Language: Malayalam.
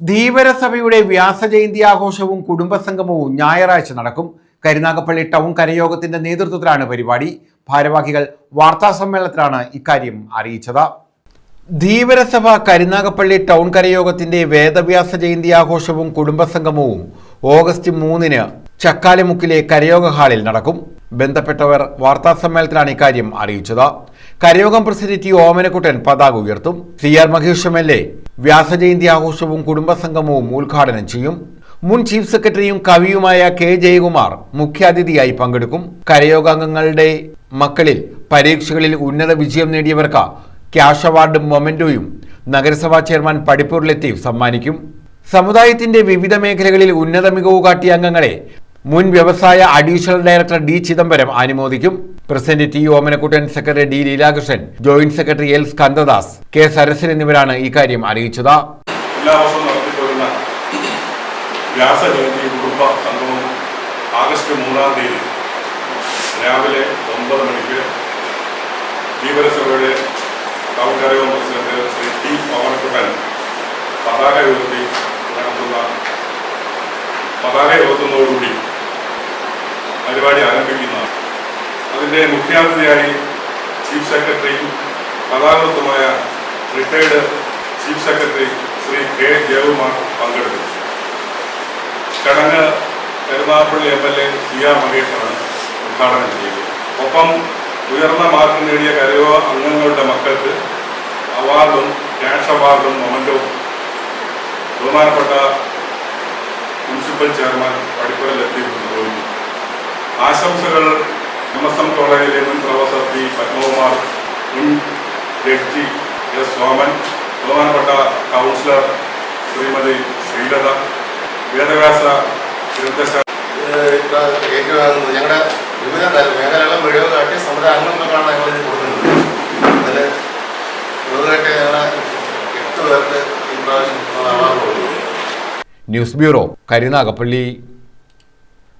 ധീവരസഭയുടെ വ്യാസജയന്തി ആഘോഷവും കുടുംബസംഗമവും ഞായറാഴ്ച നടക്കും. കരുനാഗപ്പള്ളി ടൗൺ കരയോഗത്തിന്റെ നേതൃത്വത്തിലാണ് പരിപാടി. ഭാരവാഹികൾ വാർത്താ സമ്മേളനത്തിലാണ് ഇക്കാര്യം അറിയിച്ചത്. ധീവരസഭ കരുനാഗപ്പള്ളി ടൗൺ കരയോഗത്തിന്റെ വേദവ്യാസ ജയന്തി ആഘോഷവും കുടുംബസംഗമവും ഓഗസ്റ്റ് മൂന്നിന് ചക്കാലിമുക്കിലെ കരയോഗ ഹാളിൽ നടക്കും. ബന്ധപ്പെട്ടവർ വാർത്താ സമ്മേളനത്തിലാണ് ഇക്കാര്യം അറിയിച്ചത്. കരയോഗം പ്രസിഡന്റ് ഓമനക്കുട്ടൻ പതാക ഉയർത്തും. C R Mahesh M L A വ്യാസജയന്തി ആഘോഷവും കുടുംബസംഗമവും ഉദ്ഘാടനം ചെയ്യും. മുൻ ചീഫ് സെക്രട്ടറിയും കവിയുമായ കെ ജയകുമാർ മുഖ്യാതിഥിയായി പങ്കെടുക്കും. കരയോഗാംഗങ്ങളുടെ മക്കളിൽ പരീക്ഷകളിൽ ഉന്നത വിജയം നേടിയവർക്ക് ക്യാഷ് അവാർഡും മൊമെന്റോയും നഗരസഭാ ചെയർമാൻ പടിപ്പൂർ ലത്തീഫ് സമ്മാനിക്കും. സമുദായത്തിന്റെ വിവിധ മേഖലകളിൽ ഉന്നത മികവ് കാട്ടിയ അംഗങ്ങളെ മുൻ വ്യവസായ additional director D Chidambaram അനുമോദിക്കും. President T Omanakuttan secretary D Leelakrishnan joint secretary L Skandadas K Sarasan എന്നിവരാണ് ഇക്കാര്യം അറിയിച്ചത്. എല്ലാ വർഷവും നടത്തിപ്പോരുന്ന വ്യാസജയന്തി കുടുംബ സംഗമം ആഗസ്റ്റ് മൂന്നാം തീയതി രാവിലെ ഒമ്പത് മണിക്ക് ജീവനസഭയുടെ ടൗൺകാരയോഗം പ്രസിഡന്റ് ശ്രീ ടി പവനക്കുട്ടൻ പതാക ഉയർത്തി നടത്തുന്ന പതാക ഉയർത്തുന്നതോടുകൂടി പരിപാടി ആരംഭിക്കുന്നതാണ്. അതിന്റെ മുഖ്യാതിഥിയായി ചീഫ് സെക്രട്ടറിയും കഥാകൃത്തുമായ retired chief secretary Sri K Jayakumar പങ്കെടുത്തു ചടങ്ങ് Karunagappally M L A C R മഹേഷാണ് ഉദ്ഘാടനം ചെയ്തത് ഒപ്പം ഉയർന്ന മാർക്ക് നേടിയ കരയോ അംഗങ്ങളുടെ മക്കൾക്ക് അവാർഡും ക്യാഷ് അവാർഡും മൊമെന്റവും ബഹുമാനപ്പെട്ട മുനിസിപ്പൽ ചെയർമാൻ നിർവഹിച്ചു ആശംസകൾ എം എസ് എം കോളേജിലെ മുൻ പ്രൊഫസർ പി പത്മകുമാർ മുൻ ജഡ്ജി എസ് സോമൻ ബഹുമാനപ്പെട്ട കൗൺസിലർ ശ്രീമതി ശ്രീലത വേദവ്യാസ ഏറ്റുവാങ്ങുന്നത് ഞങ്ങളുടെ വിവിധ മേഖലകളും മുഴുവൻ കാട്ടി സമുദായ അംഗങ്ങൾക്കാണ് ഞങ്ങൾ ഇത് കൊടുക്കുന്നത് അതിൽ കൂടുതലായിട്ട് ഞങ്ങൾ എട്ട് പേർക്ക് ഇപ്രാവശ്യം അവാർഡ് ന്യൂസ് ബ്യൂറോ കരുനാഗപ്പള്ളി.